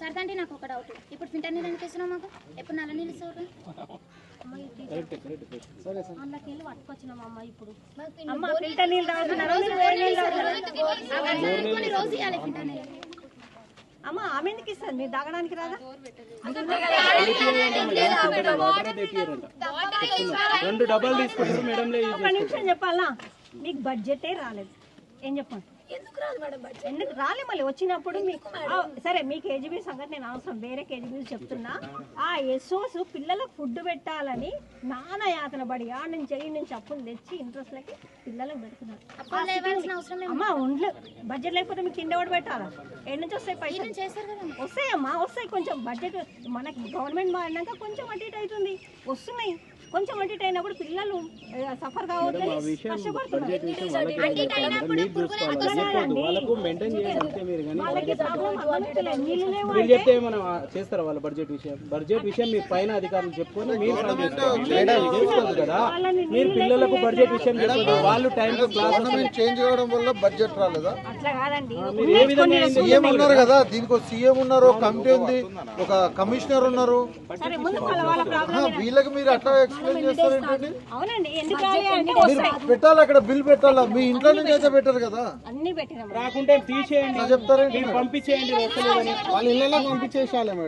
సరదా అంటే నాకు ఒక డౌట్ ఇప్పుడు ఫిల్టర్ నీళ్ళు ఎందుకు ఇస్తున్నావు మాకు? ఎప్పుడు నల్ల నీళ్ళు ఇస్తావు అందులోకి వెళ్ళి పట్టుకొచ్చినాం అమ్మ ఇప్పుడు. అమ్మ ఫిల్టర్ నీళ్ళు తాగుతున్నారు బోర్ నీళ్ళు తాగుతున్నారు కొన్ని రోజు ఇవ్వాలి ఫిల్టర్ నీళ్ళు. అమ్మ ఆమె ఎందుకు ఇస్తుంది? మీరు తాగడానికి రాదా? రెండు తీసుకుంటారు. ఒక నిమిషం చెప్పాలా? మీకు బడ్జెటే రాలేదు. ఏం చెప్పండి ఎందుకు రాదు మేడం ఎందుకు? రాలే మళ్ళీ వచ్చినప్పుడు మీకు సరే మీ కేజీబీ సంగతి నేను అవసరం వేరే కేజీబీ చెప్తున్నా. ఆ ఎస్ఓస్ పిల్లలకు ఫుడ్ పెట్టాలని నాన్న యాతన పడి ఆ నుంచి ఈ నుంచి అప్పులు తెచ్చి ఇంట్రెస్ట్లకి పిల్లలకు పెడుతున్నారు. అమ్మా ఉండలే. బడ్జెట్ లేకపోతే మీకు తిండి ఎవడు పెట్టాలా? ఏడు నుంచి వస్తాయి పైసలు? కదా వస్తాయమ్మా వస్తాయి. కొంచెం బడ్జెట్ మనకి గవర్నమెంట్ మారినాక కొంచెం అటు ఇటు అవుతుంది. వస్తున్నాయి. కొంచెం అటు ఇటు అయినప్పుడు పిల్లలు సఫర్ కావద్దని చేస్తారా వాళ్ళ బడ్జెట్ విషయం? బడ్జెట్ విషయం మీ పైన అధికారులు చెప్పుకొని మీరు కదా మీరు పిల్లలకు బడ్జెట్ విషయం వాళ్ళు టైం చేంజ్ కావడం వల్ల బడ్జెట్ రాలేదా? అట్లా కాదండి. సీఎం ఉన్నారు కదా దీనికి ఒక సీఎం ఉన్నారు ఒక కమిటీ ఉంది ఒక కమిషనర్ ఉన్నారు. సరే ముందు వాళ్ళ వాళ్ళ ప్రాబ్లం ఆ, వీళ్ళకి మీరు అట్లా ఎక్స్ప్లెయిన్ చేస్తారేంటండి అవునండి ఎందుకు రాలే అంటే మీరు పెట్టాలి అక్కడ బిల్ పెట్టాలా? మీ ఇంట్లో నుంచి అయితే పెట్టారు కదా. రాకుంటే తీసేయండి. చెప్తారేంటి మీరు పంపించేయండి వాళ్ళ ఇళ్ళలో పంపించేసాలే మేడం.